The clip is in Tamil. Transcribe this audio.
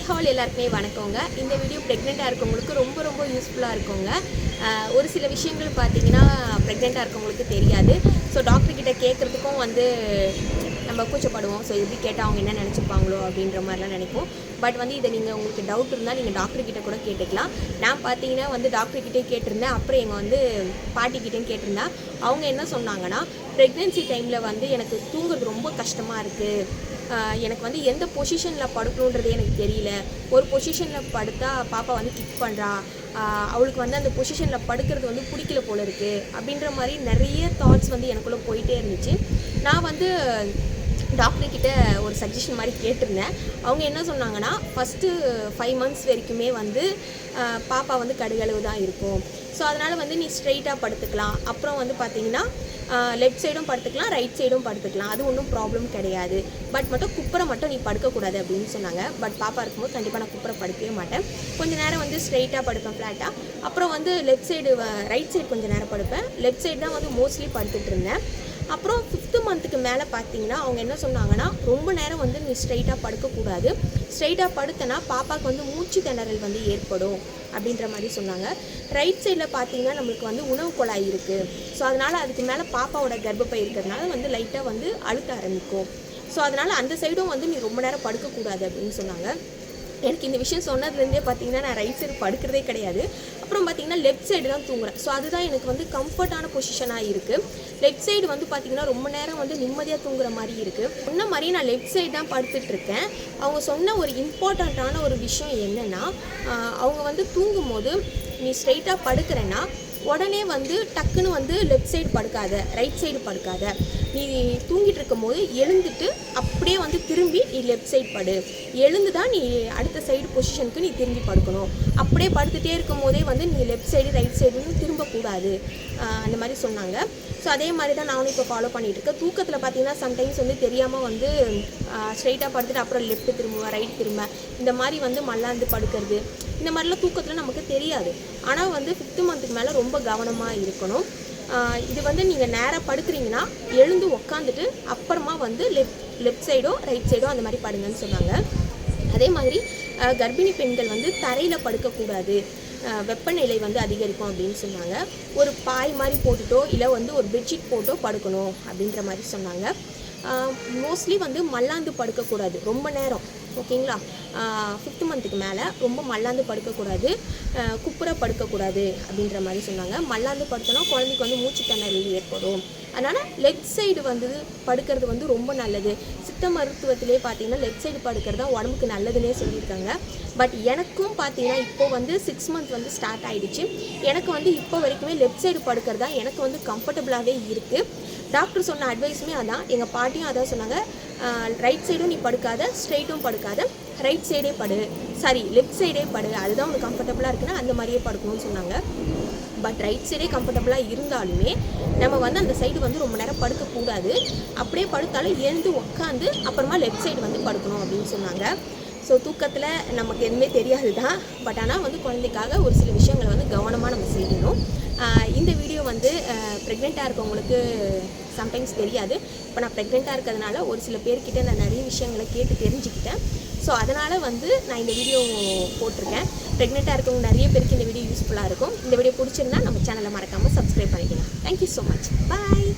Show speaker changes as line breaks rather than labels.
ஹாய் ஹால் எல்லாருக்குமே வணக்கங்க. இந்த வீடியோ ப்ரெக்னெண்ட்டாக இருக்கவங்களுக்கு ரொம்ப ரொம்ப யூஸ்ஃபுல்லாக இருக்குங்க. ஒரு சில விஷயங்கள் பார்த்தீங்கன்னா ப்ரெக்னெண்ட்டாக இருக்கவங்களுக்கு தெரியாது. ஸோ டாக்டர்கிட்ட கேட்குறதுக்கும் வந்து நம்ம கூச்சப்படுவோம். ஸோ எப்படி கேட்டால் அவங்க என்ன நினச்சிப்பாங்களோ அப்படின்ற மாதிரிலாம் நினைப்போம். பட் வந்து இதை நீங்கள் உங்களுக்கு டவுட் இருந்தால் நீங்கள் டாக்டர்கிட்ட கூட கேட்டுக்கலாம். நான் பார்த்தீங்கன்னா வந்து டாக்டர்கிட்டே கேட்டிருந்தேன். அப்புறம் எங்கள் வந்து பாட்டிக்கிட்டேயும் கேட்டிருந்தேன். அவங்க என்ன சொன்னாங்கன்னா ப்ரெக்னென்சி டைமில் வந்து எனக்கு தூங்குறது ரொம்ப கஷ்டமாக இருக்குது எனக்கு வந்து எந்த பொசிஷனில் படுக்கணுன்றது எனக்கு தெரியல. ஒரு பொசிஷனில் படுத்தா பாப்பா வந்து கிக் பண்ணுறா அவளுக்கு வந்து அந்த பொசிஷனில் படுக்கிறது வந்து பிடிக்கல போல இருக்குது அப்படின்ற மாதிரி நிறைய தாட்ஸ் வந்து எனக்குள்ளே போயிட்டே இருந்துச்சு. நான் வந்து டாக்டர்கிட்ட ஒரு சஜஷன் மாதிரி கேட்டிருந்தேன். அவங்க என்ன சொன்னாங்கன்னா ஃபஸ்ட்டு ஃபைவ் மந்த்ஸ் வரைக்குமே வந்து பாப்பா வந்து கடுகளவு தான் இருக்கும். ஸோ அதனால் வந்து நீ ஸ்ட்ரெயிட்டாக படுத்துக்கலாம். அப்புறம் வந்து பார்த்தீங்கன்னா லெஃப்ட் சைடும் படுத்துக்கலாம் ரைட் சைடும் படுத்துக்கலாம். அது ஒன்றும் ப்ராப்ளம் கிடையாது. பட் மட்டும் குப்பரை மட்டும் நீ படுக்கக்கூடாது அப்படின்னு சொன்னாங்க. பட் பாப்பா இருக்கும்போது கண்டிப்பாக நான் குப்பரை படுக்கவே மாட்டேன். கொஞ்ச நேரம் வந்து ஸ்ட்ரெயிட்டாக படுப்பேன் ஃப்ளாட்டாக அப்புறம் வந்து லெஃப்ட் சைடு ரைட் சைடு கொஞ்சம் நேரம் படுப்பேன். லெஃப்ட் சைடு தான் வந்து மோஸ்ட்லி படுத்துட்டு இருந்தேன். அப்புறம் ஃபிஃப்த்து மந்த்துக்கு மேலே பார்த்தீங்கன்னா அவங்க என்ன சொன்னாங்கன்னா ரொம்ப நேரம் வந்து நீ ஸ்ட்ரைட்டாக படுக்கக்கூடாது. ஸ்ட்ரைட்டாக படுத்தனா பாப்பாவுக்கு வந்து மூச்சு திணறல் வந்து ஏற்படும் அப்படின்ற மாதிரி சொன்னாங்க. ரைட் சைடில் பார்த்தீங்கன்னா நம்மளுக்கு வந்து உணவு குழாய் இருக்குது ஸோ அதனால் அதுக்கு மேலே பாப்பாவோட கர்ப்பப்பை இருக்கிறதுனால வந்து லைட்டாக வந்து அழுக்க ஆரம்பிக்கும். ஸோ அதனால் அந்த சைடும் வந்து நீ ரொம்ப நேரம் படுக்கக்கூடாது அப்படின்னு சொன்னாங்க. எனக்கு இந்த விஷயம் சொன்னதுலேருந்தே பார்த்தீங்கன்னா நான் ரைட் சைடு படுக்கிறதே கிடையாது. அப்புறம் பார்த்தீங்கன்னா லெஃப்ட் சைடு தான் தூங்குறேன். ஸோ அதுதான் எனக்கு வந்து கம்ஃபர்ட்டான பொசிஷனாக இருக்குது லெஃப்ட் சைடு வந்து பார்த்தீங்கன்னா ரொம்ப நேரம் வந்து நிம்மதியாக தூங்குற மாதிரி இருக்குது சொன்ன மாதிரி நான் லெஃப்ட் சைடு தான் படுத்துட்ருக்கேன் அவங்க சொன்ன ஒரு இம்பார்ட்டண்ட்டான ஒரு விஷயம் என்னென்னா அவங்க வந்து தூங்கும்போது நீ ஸ்ட்ரைட்டாக படுக்கிறேன்னா உடனே வந்து டக்குன்னு வந்து லெஃப்ட் சைடு படுக்காத ரைட் சைடு படுக்காத. நீ தூங்கிட்டு இருக்கும்போது எழுந்துட்டு அப்படியே லெஃப்ட் சைடு படு. எழுந்து தான் நீ அடுத்த சைடு பொசிஷனுக்கு நீ திரும்பி படுக்கணும். அப்படியே படுத்துகிட்டே இருக்கும் போதே வந்து நீ லெஃப்ட் சைடு ரைட் சைடுன்னு திரும்பக்கூடாது. அந்த மாதிரி சொன்னாங்க. ஸோ அதே மாதிரி தான் நானும் இப்போ ஃபாலோ பண்ணிகிட்டு இருக்கேன். தூக்கத்தில் பார்த்தீங்கன்னா சம்டைம்ஸ் வந்து தெரியாமல் வந்து ஸ்ட்ரைட்டாக படுத்துட்டு அப்புறம் லெஃப்ட் திரும்புவேன் ரைட் திரும்ப. இந்த மாதிரி வந்து மல்லாந்து படுக்கிறது. இந்த மாதிரிலாம் தூக்கத்தில் நமக்கு தெரியாது. ஆனால் வந்து ஃபிஃப்த்து மந்த்துக்கு மேலே ரொம்ப கவனமாக இருக்கணும். இது வந்து நீங்கள் நேராக படுக்கிறீங்கன்னா எழுந்து உக்காந்துட்டு அப்புறமா வந்து லெஃப்ட் லெஃப்ட் சைடோ ரைட் சைடோ அந்த மாதிரி படுங்கன்னு சொன்னாங்க. அதே மாதிரி கர்ப்பிணி பெண்கள் வந்து தரையில் படுக்கக்கூடாது. வெப்பநிலை வந்து அதிகரிக்கும் அப்படின்னு சொன்னாங்க. ஒரு பாய் மாதிரி போட்டுட்டோ இல்லை வந்து ஒரு பெட்ஷீட் போட்டோ படுக்கணும் அப்படின்ற மாதிரி சொன்னாங்க. மோஸ்ட்லி வந்து மல்லாந்து படுக்கக்கூடாது. ரொம்ப நேரம். ஓகேங்களா? ஃபிஃப்த் மந்த்துக்கு மேலே ரொம்ப மல்லாந்து படுக்கக்கூடாது. குப்புற படுக்கக்கூடாது அப்படின்ற மாதிரி சொன்னாங்க. மல்லாந்து படுத்தோன்னா குழந்தைக்கு வந்து மூச்சு திணறல் ஏற்படும். அதனால் லெஃப்ட் சைடு வந்து படுக்கிறது வந்து ரொம்ப நல்லது. சித்த மருத்துவத்திலே பார்த்தீங்கன்னா லெஃப்ட் சைடு படுக்கிறது தான் உடம்புக்கு நல்லதுன்னே சொல்லியிருக்காங்க. பட் எனக்கும் பார்த்தீங்கன்னா இப்போ வந்து சிக்ஸ் மந்த் வந்து ஸ்டார்ட் ஆகிடுச்சு எனக்கு வந்து இப்போ வரைக்குமே லெஃப்ட் சைடு படுக்கிறது தான் எனக்கு வந்து கம்ஃபர்டபுளாகவே இருக்குது டாக்டர் சொன்ன அட்வைஸுமே அதான். எங்கள் பாட்டியும் அதான் சொன்னாங்க. ரைட் சைடும் நீ படுக்காத ஸ்ட்ரைட்டும் படுக்காத. ரைட் சைடே படு. சாரி லெஃப்ட் சைடே படு. அதுதான் உனக்கு கம்ஃபர்டபுளாக இருக்குன்னா அந்த மாதிரியே படுக்கணும்னு சொன்னாங்க. பட் ரைட் சைடே கம்ஃபர்டபுளாக இருந்தாலுமே நம்ம வந்து அந்த சைடு வந்து ரொம்ப நேரம் படுக்கக்கூடாது. அப்படியே படுத்தாலும் எழுந்து உட்காந்து அப்புறமா லெஃப்ட் சைடு வந்து படுக்கணும் அப்படின்னு சொன்னாங்க. ஸோ தூக்கத்தில் நமக்கு எதுவுமே தெரியாது தான். பட் ஆனால் வந்து குழந்தைக்காக ஒரு சில விஷயங்களை வந்து கவனமாக நம்ம செய்யணும். இந்த வீடியோ வந்து ப்ரெக்னெண்ட்டாக இருக்கவங்களுக்கு சம்டைம்ஸ் தெரியாது. இப்போ நான் ப்ரெக்னெண்ட்டாக இருக்கிறதுனால ஒரு சில பேர்கிட்ட நான் நிறைய விஷயங்களை கேட்டு தெரிஞ்சுக்கிட்டேன். ஸோ அதனால் வந்து நான் இந்த வீடியோ போட்டிருக்கேன். ப்ரெக்னெண்ட்டாக இருக்கவங்க நிறைய பேருக்கு இந்த வீடியோ யூஸ்ஃபுல்லாக இருக்கும். இந்த வீடியோ பிடிச்சிருந்தா நம்ம சேனலை மறக்காமல் சப்ஸ்கிரைப் பண்ணிக்கலாம் தேங்க்யூ ஸோ மச் பாய்